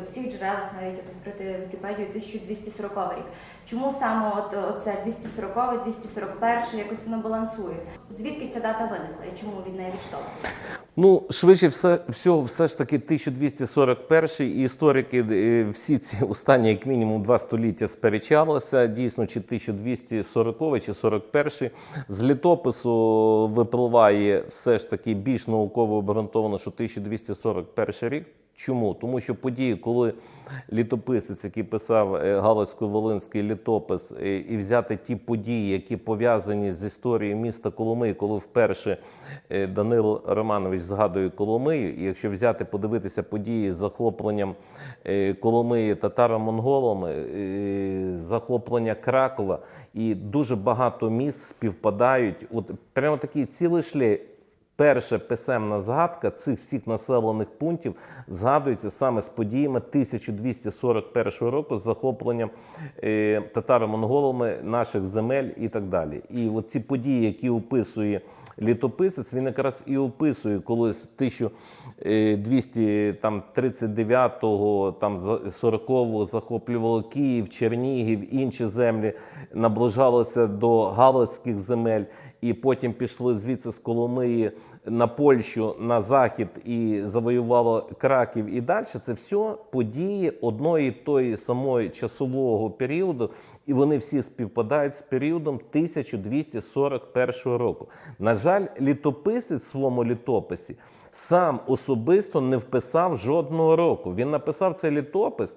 в всіх джерелах, навіть от відкрити Вікіпедію 1240 рік. Чому саме от оце 240, 241, якось воно балансує? Звідки ця дата виникла і чому від неї відштовхується? Ну, швидше все, всього, все ж таки 1241 і історики е, всі ці останні, як мінімум, два століття сперечалися. Дійсно, чи 1240 чи 41 З літопису випливає все ж таки більш науково обґрунтовано, що 1241 рік. Чому? Тому що події, коли літописець, який писав е, Галицько-Волинський літопис, е, і взяти ті події, які пов'язані з історією міста Коломиї, коли вперше е, Данило Романович згадує Коломию, і якщо взяти, подивитися події з захопленням Коломиї татаро-монголами, захоплення Кракова, і дуже багато міст співпададають. От прямо такий цілий шлях. Перша писемна згадка цих всіх населених пунктів згадується саме з подіями 1241 року з захопленням е, татаро-монголами наших земель і так далі. І от ці події, які описує літописець, він якраз і описує, коли з 1239-го, там за- 40-го захоплювало Київ, Чернігів, інші землі, наближалося до Галицьких земель, і потім пішли звідси з Коломиї на Польщу, на захід і завоювало Краків і далі. Це все події одної тої самої часового періоду, і вони всі співпадають з періодом 1241 року. На жаль, літописець в своєму літописі сам особисто не вписав жодного року. Він написав цей літопис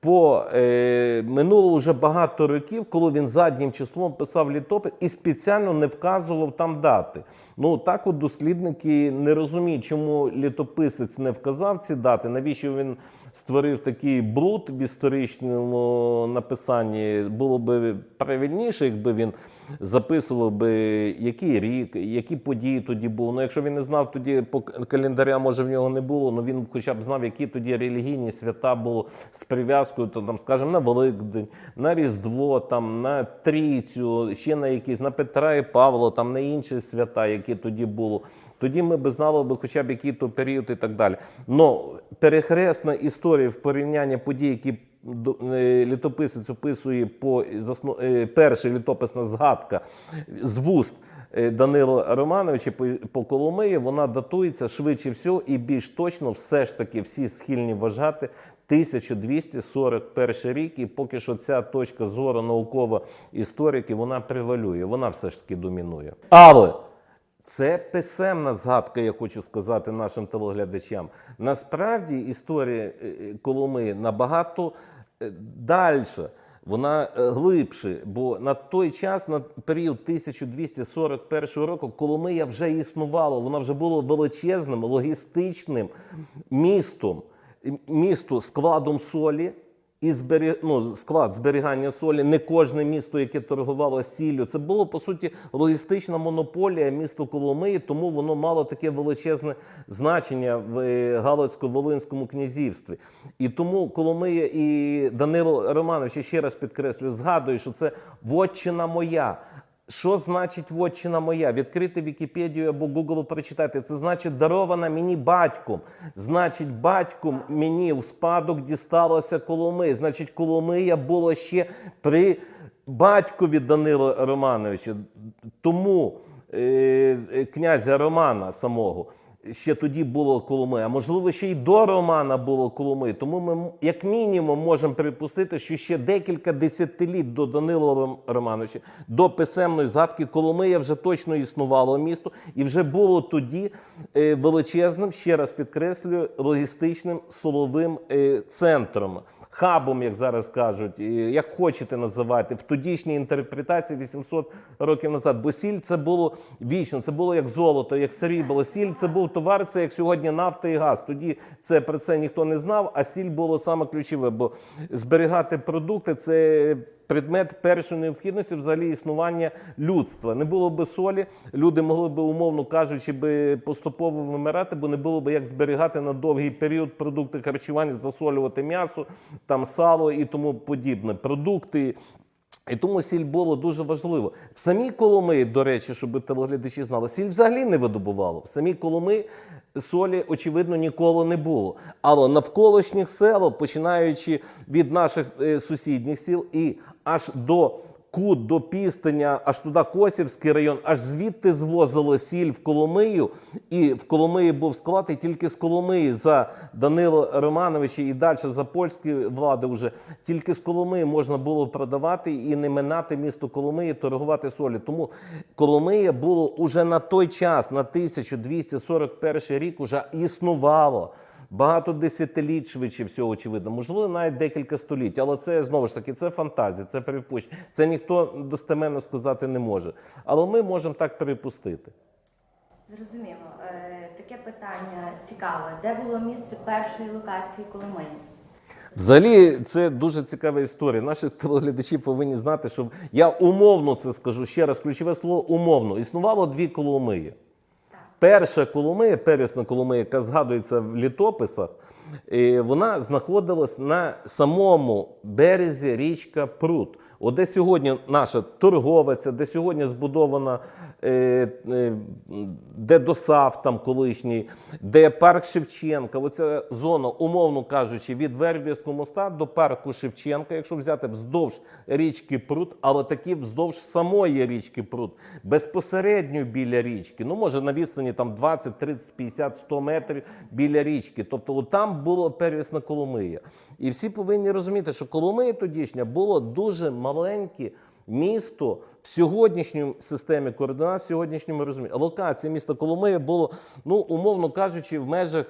по е, минуло вже багато років, коли він заднім числом писав літопис і спеціально не вказував там дати. Ну так от дослідники не розуміють, чому літописець не вказав ці дати, навіщо він створив такий бруд в історичному написанні. Було б правильніше, якби він записував би який рік, які події тоді були. Ну, якщо він не знав тоді по календаря, може в нього не було. Ну він хоча б знав, які тоді релігійні свята були з прив'язкою, то там, скажімо, на Великдень, на Різдво, там на Трійцю, ще на якісь на Петра і Павла, там на інші свята, які тоді було. Тоді ми б знали б хоча б який то період і так далі. Но перехресна історія в порівнянні подій, які літописець описує по засну... е, перша літописна згадка з вуст е, Данила Романовича по, Коломиї, вона датується швидше всього і більш точно, все ж таки, всі схильні вважати 1241 рік, і поки що ця точка зору наукова історики вона превалює, вона все ж таки домінує. Але це писемна згадка, я хочу сказати нашим телеглядачам. Насправді історія е, е, Коломи набагато далі. Вона е, глибше, бо на той час, на період 1241 року, Коломия вже існувала, вона вже була величезним логістичним містом, місто складом солі і збері... ну, склад зберігання солі. Не кожне місто, яке торгувало сіллю. Це було по суті логістична монополія міста Коломиї, тому воно мало таке величезне значення в е, Галицько-Волинському князівстві. І тому Коломия і Данило Романович ще раз підкреслюю, згадую, що це вотчина моя. Що значить вотчина моя? Відкрити Вікіпедію або Google прочитати. Це значить дарована мені батьком. Значить, батьком мені в спадок дісталося Коломи. Значить, Коломия було ще при батькові Данила Романовича. Тому е, е, князя Романа самого. Ще тоді було Коломи, а можливо, ще й до Романа було Коломи. Тому ми, як мінімум, можемо припустити, що ще декілька десятиліть до Данила Романовича, до писемної згадки Коломия вже точно існувало місто, і вже було тоді е, величезним, ще раз підкреслюю, логістичним соловим е, центром. Хабом, як зараз кажуть, як хочете називати, в тодішній інтерпретації 800 років назад. Бо сіль це було вічно, це було як золото, як срібло. Сіль це був товар, це як сьогодні нафта і газ. Тоді це про це ніхто не знав, а сіль було саме ключове, бо зберігати продукти це. Предмет першої необхідності взагалі існування людства. Не було би солі, люди могли би, умовно кажучи, би поступово вимирати, бо не було б як зберігати на довгий період продукти харчування, засолювати м'ясо, там сало і тому подібне. Продукти І тому сіль було дуже важливо. В самій Коломиї, до речі, щоб телеглядачі знали, сіль взагалі не видобувало. В самій Коломиї солі, очевидно, ніколи не було. Але навколишніх сел, починаючи від наших е, сусідніх сіл і аж до Кут, до Пістиня, аж туди Косівський район, аж звідти звозили сіль в Коломию, і в Коломиї був склад, і тільки з Коломиї за Данило Романовича і далі за польські влади вже тільки з Коломиї можна було продавати і не минати місто Коломиї, торгувати солі. Тому Коломия було уже на той час, на 1241 рік, уже існувало. Багато десятиліть швидше всього, очевидно, можливо, навіть декілька століть. Але це знову ж таки це фантазія, це припущення. Це ніхто достеменно сказати не може. Але ми можемо так припустити. Зрозуміло. Е, Таке питання цікаве. Де було місце першої локації Коломиї? Взагалі, це дуже цікава історія. Наші телеглядачі повинні знати, що я умовно це скажу ще раз. Ключове слово умовно. Існувало дві Коломиї. Перша Коломия, первісна Коломия, яка згадується в літописах, вона знаходилась на самому березі річка Прут. От де сьогодні наша торговиця, де сьогодні збудована, е, е, де ДОСАВ там колишній, де парк Шевченка. Оця зона, умовно кажучи, від Вербівського моста до парку Шевченка, якщо взяти вздовж річки Прут, але таки вздовж самої річки Прут, безпосередньо біля річки. Ну, може, на відстані там 20, 30, 50, 100 метрів біля річки. Тобто, там було первісна Коломия. І всі повинні розуміти, що Коломия тодішня було дуже маленьке місто в сьогоднішньому системі координат, в сьогоднішньому розумінні. Локація міста Коломия було, ну, умовно кажучи, в межах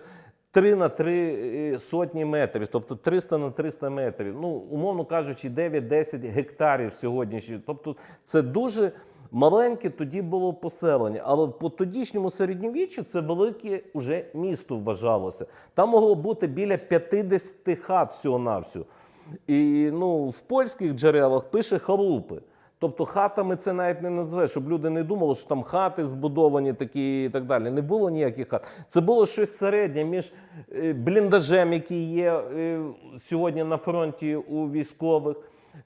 3 на 3 сотні метрів, тобто 300 на 300 метрів. Ну, умовно кажучи, 9-10 гектарів сьогоднішньої. Тобто це дуже маленьке тоді було поселення. Але по тодішньому середньовіччю це велике уже місто вважалося. Там могло бути біля 50 хат всього-навсього. І ну, в польських джерелах пише халупи. Тобто хатами це навіть не назве, щоб люди не думали, що там хати збудовані такі і так далі. Не було ніяких хат. Це було щось середнє між е, бліндажем, який є е, сьогодні на фронті у військових.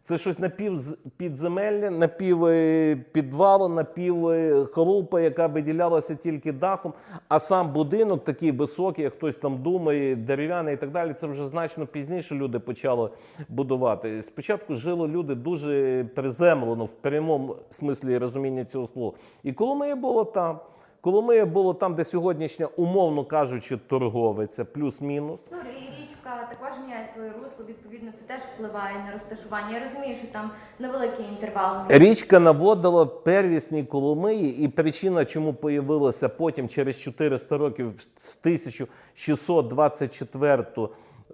Це щось напівпідземелля, напівпідвал, напівхолупа, яка виділялася тільки дахом. А сам будинок такий високий, як хтось там думає, дерев'яний і так далі. Це вже значно пізніше люди почали будувати. Спочатку жили люди дуже приземлено в прямому смислі розуміння цього слова. І Коломия було там. Коломия було там, де сьогоднішня, умовно кажучи, торговиця, плюс-мінус. Ну, річка також міняє своє русло, відповідно, це теж впливає на розташування. Я розумію, що там невеликий інтервал. Річка наводила первісні Коломиї, і причина, чому появилася потім через 400 років з 1624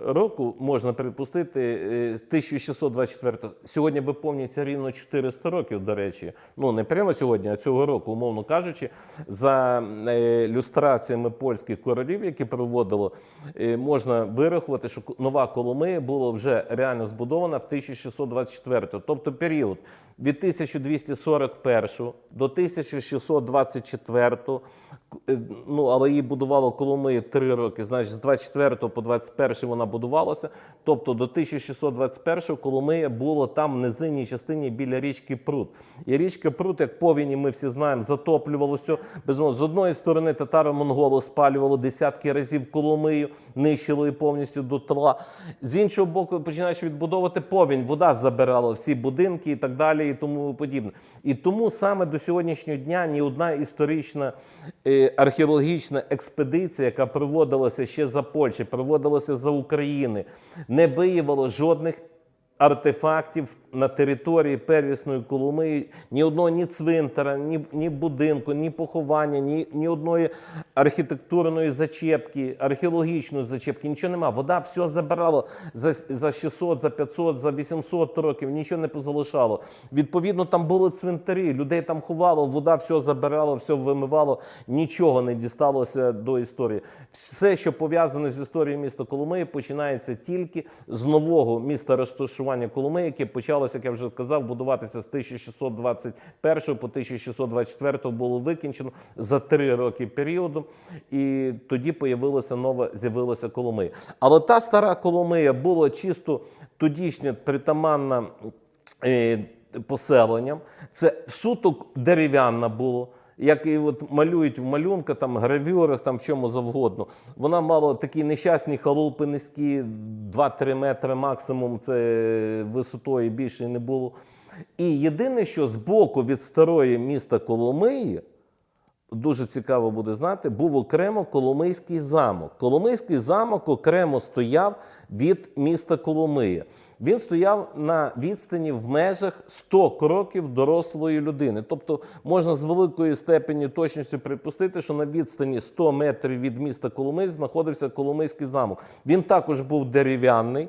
року, можна припустити, е, 1624. Сьогодні виповнюється рівно 400 років, до речі. Ну, не прямо сьогодні, а цього року, умовно кажучи, за е, люстраціями польських королів, які проводило, е, можна вирахувати, що нова Коломия була вже реально збудована в 1624. Тобто період від 1241 до 1624, е, ну, але її будувало Коломиї три роки, значить з 24 по 21 вона будувалася. Тобто до 1621 Коломия було там в низинній частині біля річки Прут. І річка Прут, як повіні, ми всі знаємо, затоплювалося. Безумовно, з одної сторони татаро-монголи спалювали десятки разів Коломию, нищили її повністю до тла. З іншого боку, починаючи відбудовувати повінь, вода забирала всі будинки і так далі, і тому подібне. І тому саме до сьогоднішнього дня ні одна історична е, археологічна експедиція, яка проводилася ще за Польщі, проводилася за України, не виявило жодних. Артефактів на території первісної Коломиї ні одного ні цвинтара, ні, ні будинку, ні поховання, ні, ні одної архітектурної зачепки, археологічної зачепки, нічого нема. Вода все забирала за, за 600, за 500, за 800 років, нічого не позалишало. Відповідно, там були цвинтарі, людей там ховало, вода все забирала, все вимивало, нічого не дісталося до історії. Все, що пов'язане з історією міста Коломиї, починається тільки з нового міста розташування Коломиї, яке почалося, як я вже казав, будуватися з 1621 по 1624 було викінчено за три роки періоду. І тоді появилася нова, з'явилася Коломия. Але та стара Коломия була чисто тодішня притаманна. е, поселенням. Це суто дерев'яна було. Як і от малюють в малюнках, там гравюрах, там в чому завгодно. Вона мала такі нещасні халупи низькі, 2-3 метри максимум, це висотою більше не було. І єдине, що збоку від старої міста Коломиї, дуже цікаво буде знати, був окремо Коломийський замок. Коломийський замок окремо стояв від міста Коломия. Він стояв на відстані в межах 100 кроків дорослої людини. Тобто можна з великою степені точністю припустити, що на відстані 100 метрів від міста Коломий знаходився Коломийський замок. Він також був дерев'яний.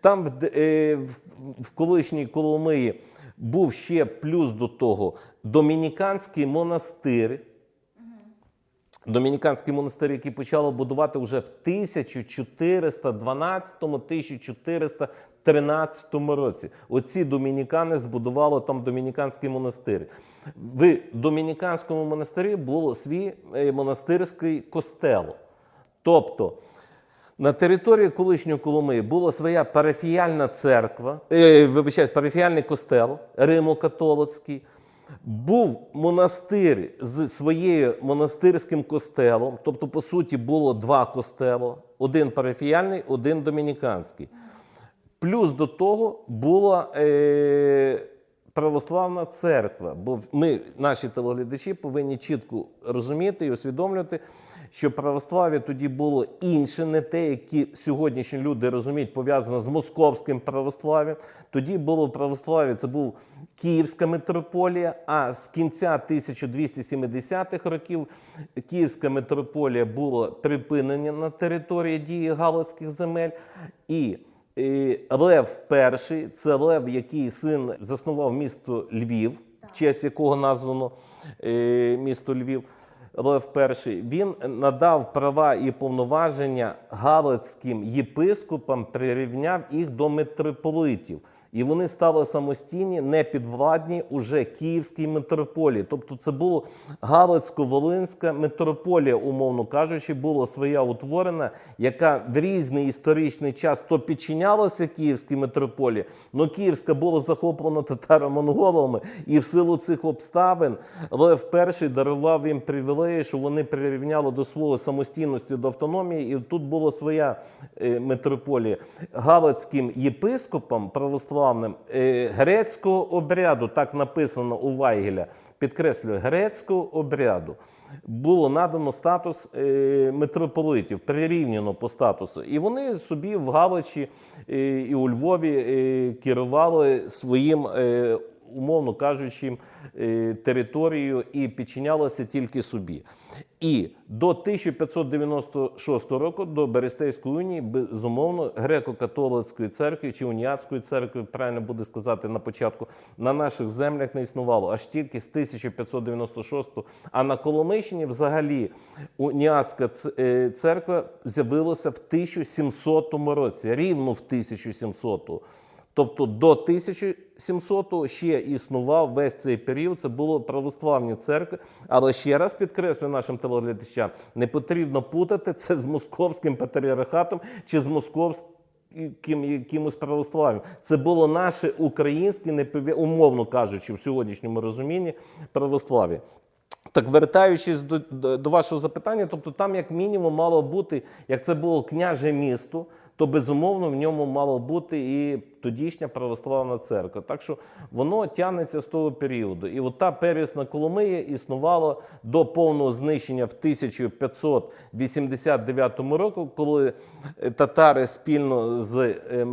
Там в, е, в, колишній Коломиї був ще плюс до того домініканський монастир. Домініканський монастир, який почали будувати вже в 1412-1413 році. Оці домінікани збудували там домініканський монастир. В домініканському монастирі було свій е, монастирський костел. Тобто на території колишньої Коломиї була своя парафіяльна церква, е, вибачаюсь, парафіяльний костел Римо-католицький. Був монастир з своєю монастирським костелом, тобто, по суті, було два костели: один парафіяльний, один домініканський. Плюс до того була е, православна церква. Бо ми, наші телеглядачі, повинні чітко розуміти і усвідомлювати, що православ'я тоді було інше, не те, які сьогоднішні люди розуміють, пов'язане з московським православ'ям. Тоді було православ'я, це був Київська митрополія, а з кінця 1270-х років Київська митрополія була припинена на території дії Галицьких земель. І е, Лев перший це Лев, який син заснував місто Львів, в честь якого названо е, місто Львів. Лев І, він надав права і повноваження галицьким єпископам, прирівняв їх до митрополитів. І вони стали самостійні, не підвладні уже Київській митрополії. Тобто це була Галицько-Волинська митрополія, умовно кажучи, була своя утворена, яка в різний історичний час то підчинялася Київській митрополії, але Київська була захоплена татаро-монголами, і в силу цих обставин Лев І дарував їм привілеї, що вони прирівняли до свого самостійності до автономії, і тут була своя е, митрополія. Галицьким єпископам православним е, грецького обряду, так написано у Вайгеля, підкреслюю, грецького обряду. Було надано статус е, митрополитів, прирівняно по статусу. І вони собі в Галичі е, і у Львові керували своїм, умовно кажучи, е, територією і підчинялися тільки собі. І до 1596 року, до Берестейської унії, безумовно, греко-католицької церкви чи уніатської церкви, правильно буде сказати на початку, на наших землях не існувало аж тільки з 1596 А на Коломийщині взагалі уніатська е, церква з'явилася в 1700 році, рівно в 1700 Тобто до 1700-го ще існував весь цей період. Це було православні церкви. Але ще раз підкреслю нашим телеглядачам, не потрібно путати це з московським патріархатом чи з московським якимось православ'ям. Це було наше українське, непов'я- умовно кажучи, в сьогоднішньому розумінні православ'я. Так, вертаючись до, до, до вашого запитання, тобто там як мінімум мало бути, як це було княже місто, то безумовно в ньому мало бути і тодішня православна церква. Так що воно тягнеться з того періоду. І от та первісна Коломия існувала до повного знищення в 1589 році, коли е, татари спільно з е, е,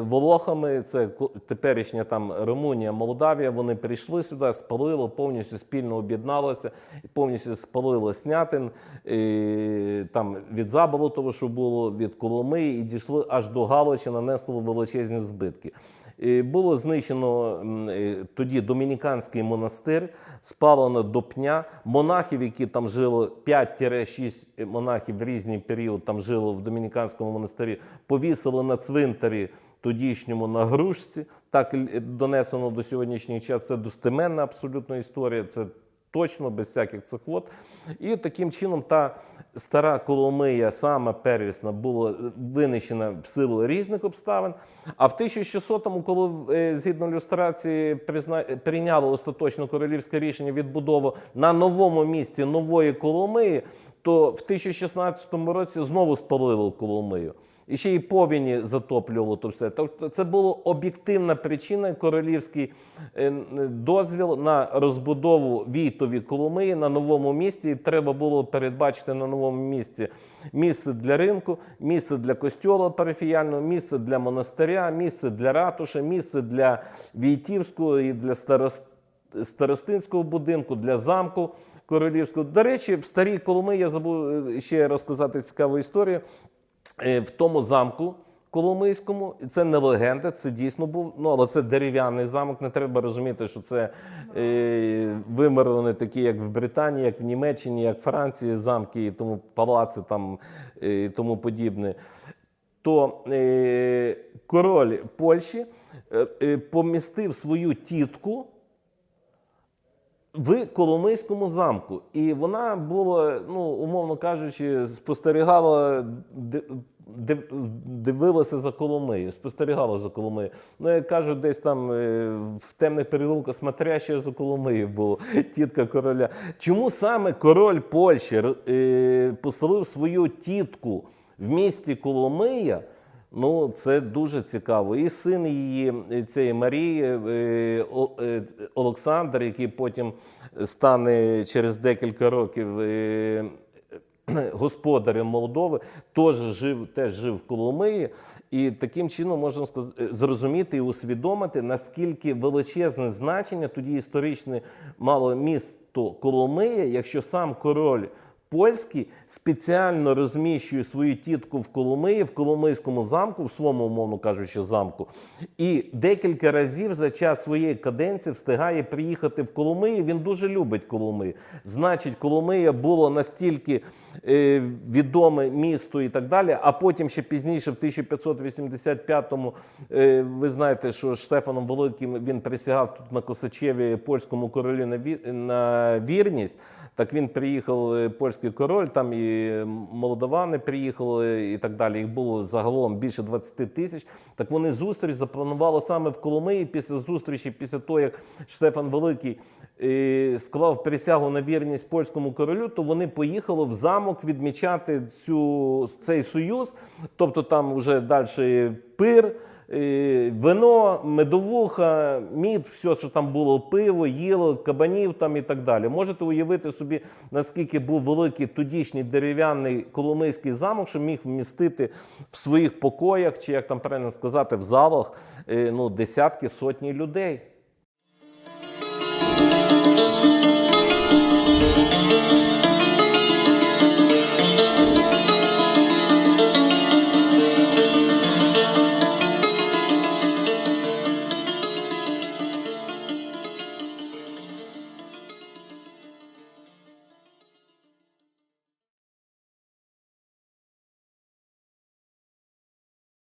волохами, це теперішня там Румунія, Молдавія, вони прийшли сюди, спалили, повністю спільно об'єдналися, і повністю спалили Снятин, е, там від Заболотова, що було, від Коломиї, і дійшли аж до Галичі, нанесли величезні збитки. Е, Було знищено е, тоді домініканський монастир, спалено до пня. Монахів, які там жили, 5-6 монахів в різний період там жило в домініканському монастирі, повісили на цвинтарі тодішньому на грушці. Так донесено до сьогоднішнього часу. Це достеменна абсолютно історія. Це точно, без всяких цих от. І таким чином та стара Коломия, сама первісна, була винищена в силу різних обставин. А в 1600-му, коли е, згідно люстрації призна... прийняли остаточно королівське рішення відбудову на новому місці нової Коломиї, то в 1016 році знову спалили Коломию. І ще й повіні затоплювало то все. Тобто це була об'єктивна причина, королівський е, дозвіл на розбудову Війтові Коломиї на новому місці. І треба було передбачити на новому місці місце для ринку, місце для костьолу парафіяльного, місце для монастиря, місце для ратуші, місце для Війтівського і для старост... старостинського будинку, для замку королівського. До речі, в старій Коломиї я забув е, ще розказати цікаву історію. Е, в тому замку Коломийському, і це не легенда, це дійсно був. Ну але це дерев'яний замок. Не треба розуміти, що це е, вимерли такі, як в Британії, як в Німеччині, як в Франції, замки і тому палаци там е, і тому подібне. То е, король Польщі е, е, помістив свою тітку в Коломийському замку. І вона була, ну, умовно кажучи, спостерігала, дивилася за Коломиєю, спостерігала за Коломиєю. Ну, як кажуть, десь там е, в темних переулках смотряще за Коломиєю було, тітка короля. Чому саме король Польщі е, поселив свою тітку в місті Коломия? Ну, це дуже цікаво. І син її, е, цієї Марії, е, е, Олександр, який потім стане через декілька років господарем Молдови, теж жив, теж жив в Коломиї. І таким чином можна зрозуміти і усвідомити, наскільки величезне значення тоді історичне мало місто Коломия, якщо сам король польський спеціально розміщує свою тітку в Коломиї, в Коломийському замку, в своєму, умовно кажучи, замку, і декілька разів за час своєї каденції встигає приїхати в Коломию. Він дуже любить Коломию. Значить, Коломия було настільки відоме місто і так далі. А потім ще пізніше, в 1585-му, е, ви знаєте, що Штефаном Великим він присягав тут на Косачеві польському королю на, ві- на вірність. Так він приїхав, е, польський король, там і молдавани приїхали, і так далі. Їх було загалом більше 20 тисяч. Так вони зустріч запланували саме в Коломиї після зустрічі, після того, як Штефан Великий е, склав присягу на вірність польському королю, то вони поїхали в замок відмічати цю, цей союз. Тобто там вже далі пир. е, Вино, медовуха, мід, все, що там було, пиво, їло, кабанів там і так далі. Можете уявити собі, наскільки був великий тодішній дерев'яний коломийський замок, що міг вмістити в своїх покоях, чи як там правильно сказати, в залах е, ну, десятки, сотні людей.